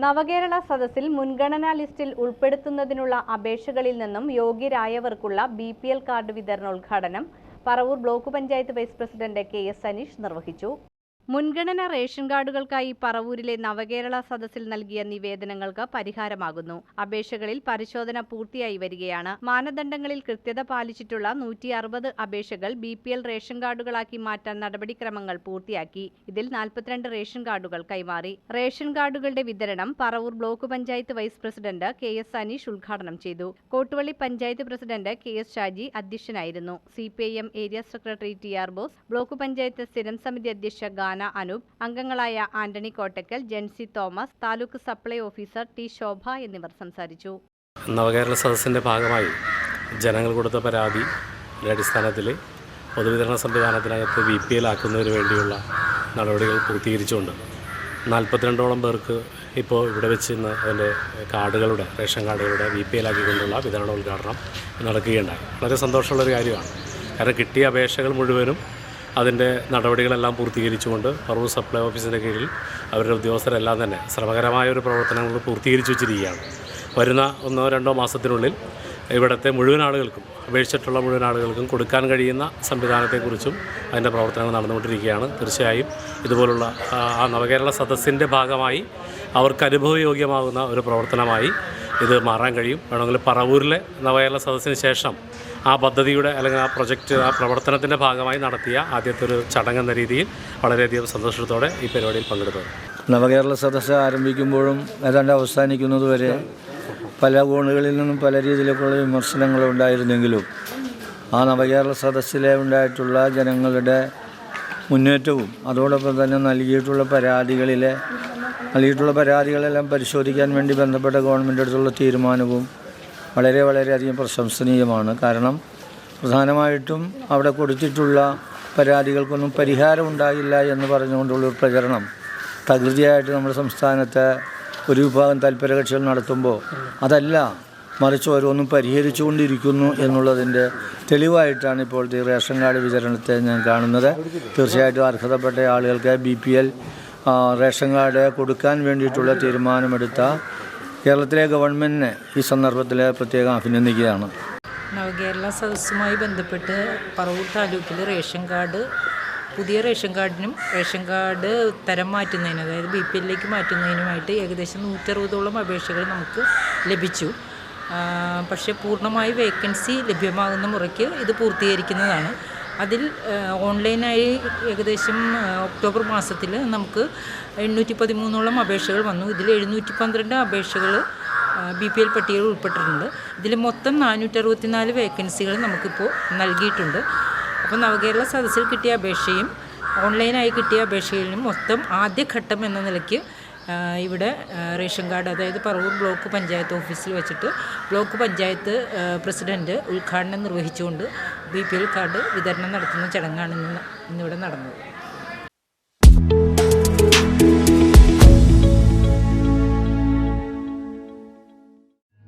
നവകേരള സദസ്സിൽ മുൻഗണനാ ലിസ്റ്റിൽ ഉൾപ്പെടുത്തുന്നതിനുള്ള അപേക്ഷകളിൽ നിന്നും യോഗ്യരായവർക്കുള്ള ബി പി എൽ കാർഡ് വിതരണോദ്ഘാടനം Paravur block panchayat vice president K S Aneesh നിർവഹിച്ചു മുൻഗണനാ റേഷൻ കാർഡുകൾക്കായി പറവൂരിലെ നവകേരള സദസ്സിൽ നൽകിയ നിവേദനങ്ങൾക്ക് പരിഹാരമാകുന്നു. അപേക്ഷകളിൽ പരിശോധന പൂർത്തിയായി വരികയാണ്. മാനദണ്ഡങ്ങളിൽ കൃത്യത പാലിച്ചിട്ടുള്ള നൂറ്റി അറുപത് അപേക്ഷകൾ ബി പി എൽ റേഷൻ കാർഡുകളാക്കി മാറ്റാൻ നടപടിക്രമങ്ങൾ പൂർത്തിയാക്കി. ഇതിൽ നാൽപ്പത്തിരണ്ട് റേഷൻ കാർഡുകൾ കൈമാറി. റേഷൻ കാർഡുകളുടെ വിതരണം Paravur block panchayat vice president K S Aneesh ഉദ്ഘാടനം ചെയ്തു. Kottuvally panchayat president K S Shaji അധ്യക്ഷനായിരുന്നു. C area secretary T R Bose block panchayat സ്ഥിരം സമിതി അധ്യക്ഷ ഗാന അനൂപ് അംഗങ്ങളായ Antony Kottakkal Jency Thomas taluk supply officer T Shobha എന്നിവർ സംസാരിച്ചു. നവകേരള സദസ്സിന്റെ ഭാഗമായി ജനങ്ങൾ കൊടുത്ത പരാതി അടിസ്ഥാനത്തിൽ പൊതുവിതരണ സംവിധാനത്തിനകത്ത് വി പി എൽ ആക്കുന്നതിന് വേണ്ടിയുള്ള നടപടികൾ പൂർത്തീകരിച്ചുകൊണ്ട് നാൽപ്പത്തിരണ്ടോളം പേർക്ക് ഇപ്പോൾ ഇവിടെ വെച്ച് ഇന്ന് അതിന്റെ കാർഡുകളുടെ റേഷൻ കാർഡുകളുടെ വി പി എൽ ആക്കിക്കൊണ്ടുള്ള വിതരണ ഉദ്ഘാടനം നടക്കുകയുണ്ടായി. വളരെ സന്തോഷമുള്ളൊരു കാര്യമാണ്. കാരണം കിട്ടിയ അപേക്ഷകൾ മുഴുവനും അതിന്റെ നടപടികളെല്ലാം പൂർത്തീകരിച്ചുകൊണ്ട് പറവൂർ സപ്ലൈ ഓഫീസിന്റെ കീഴിൽ അവരുടെ ഉദ്യോഗസ്ഥരെല്ലാം തന്നെ ശ്രമകരമായ ഒരു പ്രവർത്തനങ്ങൾ പൂർത്തീകരിച്ചു വെച്ചിരിക്കുകയാണ്. വരുന്ന ഒന്നോ രണ്ടോ മാസത്തിനുള്ളിൽ ഇവിടുത്തെ മുഴുവൻ ആളുകൾക്കും അപേക്ഷിച്ചിട്ടുള്ള മുഴുവൻ ആളുകൾക്കും കൊടുക്കാൻ കഴിയുന്ന സംവിധാനത്തെക്കുറിച്ചും അതിന്റെ പ്രവർത്തനങ്ങൾ നടന്നുകൊണ്ടിരിക്കുകയാണ്. തീർച്ചയായും ഇതുപോലുള്ള ആ, നവകേരള സദസ്സിന്റെ ഭാഗമായി അവർക്ക് അനുഭവയോഗ്യമാകുന്ന ഒരു പ്രവർത്തനമായി ഇത് മാറാൻ കഴിയും. വേണമെങ്കിൽ പറവൂരിലെ നവകേരള സദസ്സിന് ശേഷം ആ പദ്ധതിയുടെ അല്ലെങ്കിൽ ആ പ്രൊജക്റ്റ് ആ പ്രവർത്തനത്തിന്റെ ഭാഗമായി നടത്തിയ ആദ്യത്തെ ഒരു ചടങ്ങെന്ന രീതിയിൽ വളരെയധികം സന്തോഷത്തോടെ ഈ പരിപാടിയിൽ പങ്കെടുത്തത് നവകേരള സദസ്സ് ആരംഭിക്കുമ്പോഴും ഏതാണ്ട് അവസാനിക്കുന്നത് വരെ പല കോണുകളിൽ നിന്നും പല രീതിയിലേക്കുള്ള വിമർശനങ്ങൾ ഉണ്ടായിരുന്നെങ്കിലും ആ നവകേരള സദസ്സിലെ ഉണ്ടായിട്ടുള്ള ജനങ്ങളുടെ മുന്നേറ്റവും അതോടൊപ്പം തന്നെ നൽകിയിട്ടുള്ള പരാതികളിലെ നൽകിയിട്ടുള്ള പരാതികളെല്ലാം പരിശോധിക്കാൻ വേണ്ടി ബന്ധപ്പെട്ട ഗവൺമെന്റ് അടുത്തുള്ള തീരുമാനവും വളരെ വളരെയധികം പ്രശംസനീയമാണ്. കാരണം പ്രധാനമായിട്ടും അവിടെ കൊടുത്തിട്ടുള്ള പരാതികൾക്കൊന്നും പരിഹാരം ഉണ്ടാകില്ല എന്ന് പറഞ്ഞുകൊണ്ടുള്ളൊരു പ്രചരണം തകൃതിയായിട്ട് നമ്മുടെ സംസ്ഥാനത്തെ ഒരു വിഭാഗം താല്പര്യ കക്ഷികൾ നടത്തുമ്പോൾ അതല്ല മറിച്ച് ഓരോന്നും പരിഹരിച്ചുകൊണ്ടിരിക്കുന്നു എന്നുള്ളതിന്റെ തെളിവായിട്ടാണ് ഇപ്പോഴത്തെ ഈ റേഷൻ കാർഡ് വിതരണത്തെ ഞാൻ കാണുന്നത്. തീർച്ചയായിട്ടും അർഹതപ്പെട്ട ആളുകൾക്ക് B P L ration card കൊടുക്കാൻ വേണ്ടിയിട്ടുള്ള തീരുമാനമെടുത്ത കേരളത്തിലെ ഗവൺമെന്റിനെ ഈ സന്ദർഭത്തിൽ പ്രത്യേകം അഭിനന്ദിക്കുകയാണ്. നവകേരള സദസ്സുമായി ബന്ധപ്പെട്ട് പറവൂർ താലൂക്കിൽ റേഷൻ കാർഡ് പുതിയ റേഷൻ കാർഡിനും റേഷൻ കാർഡ് തരം മാറ്റുന്നതിന് അതായത് ബി പി എല്ലിലേക്ക് മാറ്റുന്നതിനുമായിട്ട് ഏകദേശം നൂറ്ററുപതോളം അപേക്ഷകൾ നമുക്ക് ലഭിച്ചു. പക്ഷേ പൂർണമായി വേക്കൻസി ലഭ്യമാകുന്ന മുറയ്ക്ക് ഇത് പൂർത്തീകരിക്കുന്നതാണ്. അതിൽ ഓൺലൈനായി ഏകദേശം ഒക്ടോബർ മാസത്തിൽ നമുക്ക് എണ്ണൂറ്റി പതിമൂന്നോളം അപേക്ഷകൾ വന്നു. ഇതിൽ എഴുന്നൂറ്റി പന്ത്രണ്ട് അപേക്ഷകൾ ബി പി എൽ പട്ടികയിൽ ഉൾപ്പെട്ടിട്ടുണ്ട്. ഇതിൽ മൊത്തം നാനൂറ്ററുപത്തിനാല് വേക്കൻസികൾ നമുക്കിപ്പോൾ നൽകിയിട്ടുണ്ട്. അപ്പോൾ നവകേരള സദസ്സിൽ കിട്ടിയ അപേക്ഷയും ഓൺലൈനായി കിട്ടിയ അപേക്ഷയിലും മൊത്തം ആദ്യഘട്ടം എന്ന നിലയ്ക്ക് ഇവിടെ റേഷൻ കാർഡ് അതായത് പറവൂർ ബ്ലോക്ക് പഞ്ചായത്ത് ഓഫീസിൽ വെച്ചിട്ട് ബ്ലോക്ക് പഞ്ചായത്ത് പ്രസിഡന്റ് ഉദ്ഘാടനം നിർവഹിച്ചുകൊണ്ട് ബി പി എൽ കാർഡ് വിതരണം നടത്തുന്ന ചടങ്ങാണ് ഇന്ന് ഇന്നിവിടെ നടന്നത്.